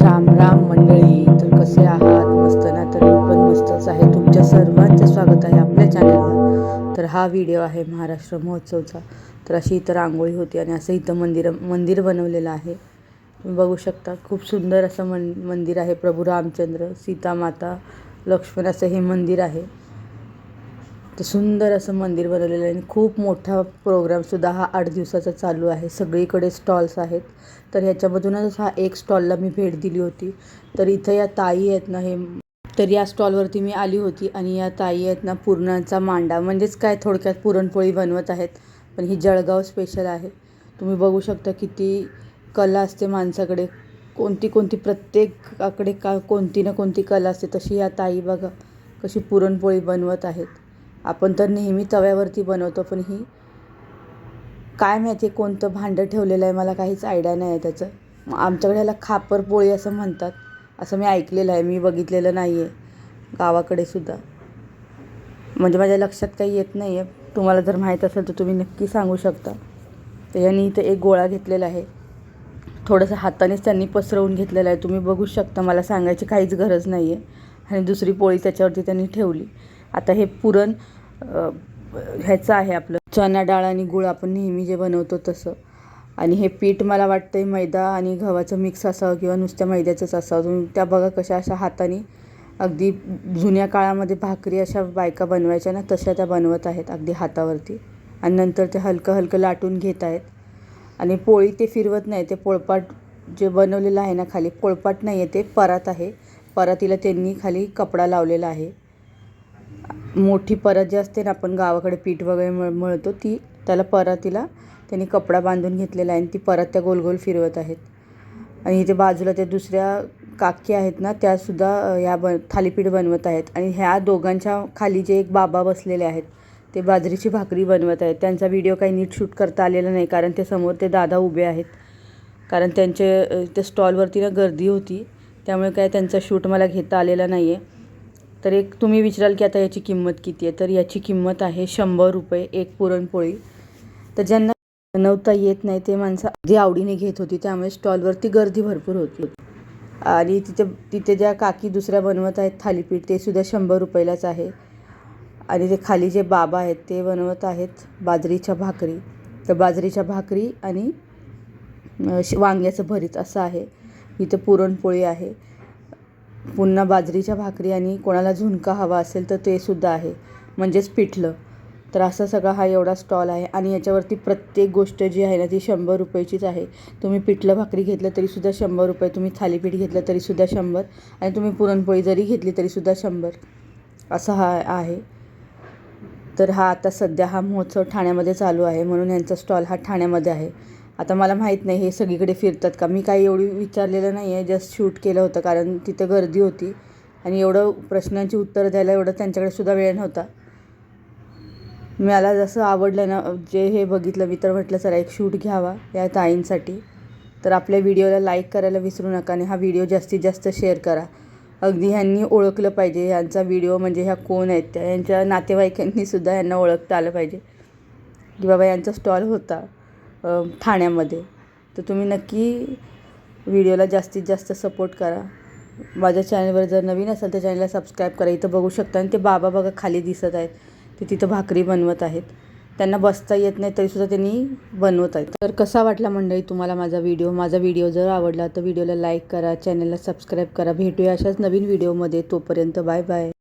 राम राम मंडळी तर कसे आहात? मस्त ना? तर मी पण मस्तच आहे. तुमच्या सर्वांचं स्वागत आहे आपल्या चॅनलवर तर हा व्हिडिओ आहे महाराष्ट्र महोत्सवचा. तर अशी इथं रांगोळी होती आणि असं इथं मंदिर मंदिर बनवलेलं आहे. तुम्ही बघू शकता खूप सुंदर असं मन मंदिर आहे प्रभू रामचंद्र सीता माता लक्ष्मण असं हे मंदिर आहे. तर सुंदर असं मंदिर बनवलेलं आहे. आणि खूप मोठा प्रोग्रामसुद्धा हा आठ दिवसाचा चालू आहे. सगळीकडे स्टॉल्स आहेत. तर ह्याच्यामधूनच हा एक स्टॉलला मी भेट दिली होती. तर इथं या ताई आहेत ना हे तर या स्टॉलवरती मी आली होती. आणि या ताई आहेत ना पुरणाचा मांडा. म्हणजेच काय थोडक्यात पुरणपोळी बनवत आहेत. पण ही जळगाव स्पेशल आहे. तुम्ही बघू शकता किती कला असते माणसाकडे. कोणती कोणती प्रत्येकाकडे का कोणती ना कोणती कला असते. तशी या ताई बघा कशी पुरणपोळी बनवत आहेत. आपण तर नेहमी तव्यावरती बनवतो पण ही काय माहिती आहे कोणतं भांडं ठेवलेलं आहे मला काहीच आयडिया नाही आहे त्याचं. मग आमच्याकडे ह्याला खापर पोळी असं म्हणतात. असं मी ऐकलेलं आहे मी बघितलेलं नाही आहे गावाकडे सुद्धा. म्हणजे माझ्या लक्षात काही येत नाही आहे. तुम्हाला जर माहीत असेल तर तुम्ही नक्की सांगू शकता. तर यांनी इथं एक गोळा घेतलेला आहे. थोडंसं हातानेच त्यांनी पसरवून घेतलेलं आहे. तुम्ही बघू शकता मला सांगायची काहीच गरज नाही आहे आणि दुसरी पोळी त्याच्यावरती त्यांनी ठेवली. आता हे पुरण ह्याचं आहे आपलं. चणा डाळ आणि गूळ आपण नेहमी जे बनवतो तसं. आणि हे पीठ मला वाटतं आहे मैदा आणि गव्हाचं मिक्स असावं किंवा नुसत्या मैद्याचंच असावं. तुम्ही त्या बघा कशा अशा हाताने अगदी जुन्या काळामध्ये भाकरी अशा बायका बनवायच्या ना तशा त्या बनवत आहेत अगदी हातावरती. आणि नंतर ते हलकं हलकं लाटून घेत आहेत. आणि पोळी ते फिरवत नाही ते पोळपाट जे बनवलेलं आहे ना खाली पोळपाट नाही आहे ते परात आहे. परातीला त्यांनी खाली कपडा लावलेला आहे. मोठी परत जी असते ना आपण गावाकडे पीठ वगैरे मळ मळतो ती त्याला परातीला त्यांनी कपडा बांधून घेतलेला आहे आणि ती परत त्या गोल गोल फिरवत आहेत. आणि इथे बाजूला त्या दुसऱ्या काकी आहेत ना त्यासुद्धा ह्या ब थालीपीठ बनवत आहेत. आणि ह्या दोघांच्या खाली जे एक बाबा बसलेले आहेत ते बाजरीची भाकरी बनवत आहेत. त्यांचा व्हिडिओ काही नीट शूट करता आलेला नाही कारण ते समोर ते दादा उभे आहेत. कारण त्यांचे त्या स्टॉलवरती ना गर्दी होती त्यामुळे काय त्यांचा शूट मला घेता आलेला नाही आहे तर एक तुम्ही विचाराल की आता याची किंमत किती आहे? तर याची किंमत आहे शंभर रुपये एक पुरणपोळी. तर ज्यांना बनवता येत नाही ते माणसं अगदी आवडीने घेत होती. त्यामुळे स्टॉलवरती गर्दी भरपूर होती आणि तिथे तिथे ज्या काकी दुसऱ्या बनवत आहेत थालीपीठ ते सुद्धा शंभर रुपयालाच आहे. आणि ते खाली जे बाबा आहेत ते बनवत आहेत बाजरीच्या भाकरी. तर बाजरीच्या भाकरी आणि श- वांग्याचं भरीत असं आहे. इथे पुरणपोळी आहे. पुन्हा बाजरीच्या भाकरी आणि कोणाला झुणका हवा असेल तर ते सुद्धा आहे. म्हणजेच पिठलं. तर असा सगळा हा एवढा स्टॉल आहे आणि याच्यावरती प्रत्येक गोष्ट जी आहे ना ती शंभर रुपयाचीच आहे. तुम्ही पिठलं भाकरी घेतलं तरीसुद्धा शंभर रुपये तुम्ही थालीपीठ घेतलं तरीसुद्धा शंभर आणि तुम्ही पुरणपोळी जरी घेतली तरीसुद्धा शंभर. असा हा आहे. तर हा आता सध्या हा महोत्सव ठाण्यामध्ये चालू आहे म्हणून यांचा स्टॉल हा ठाण्यामध्ये आहे. आता मला माहीत नाही हे सगळीकडे फिरतात का? मी काही एवढी विचारलेलं नाही आहे जस्ट शूट केलं होतं कारण तिथं गर्दी होती. आणि एवढं प्रश्नांची उत्तरं द्यायला एवढं त्यांच्याकडे सुद्धा वेळ नव्हता. मला जसं आवडलं ना जे हे बघितलं मी तर म्हटलं चला एक शूट घ्यावा या ताईंसाठी. तर आपल्या व्हिडिओला लाईक करायला विसरू नका आणि हा व्हिडिओ जास्तीत जास्त शेअर करा. अगदी ह्यांनी ओळखलं पाहिजे ह्यांचा व्हिडिओ म्हणजे ह्या कोण आहेत त्या यांच्या नातेवाईकांनी सुद्धा यांना ओळखता आलं पाहिजे. की बाबा यांचा स्टॉल होता. ठाण्यामध्ये. तर तुम्ही नक्की व्हिडिओला जास्तीत जास्त सपोर्ट करा. माझ्या चॅनलवर जर नवीन असेल तर चॅनलला सबस्क्राईब करा. इथं बघू शकता आणि ते बाबा बघा खाली दिसत आहेत. ते तिथं भाकरी बनवत आहेत. त्यांना बसता येत नाही तरीसुद्धा त्यांनी बनवत आहेत. तर कसा वाटला मंडळी तुम्हाला माझा व्हिडिओ? माझा व्हिडिओ जर आवडला तर व्हिडिओला लाईक करा चॅनलला सबस्क्राईब करा. भेटूया अशाच नवीन व्हिडिओमध्ये. तोपर्यंत बाय बाय.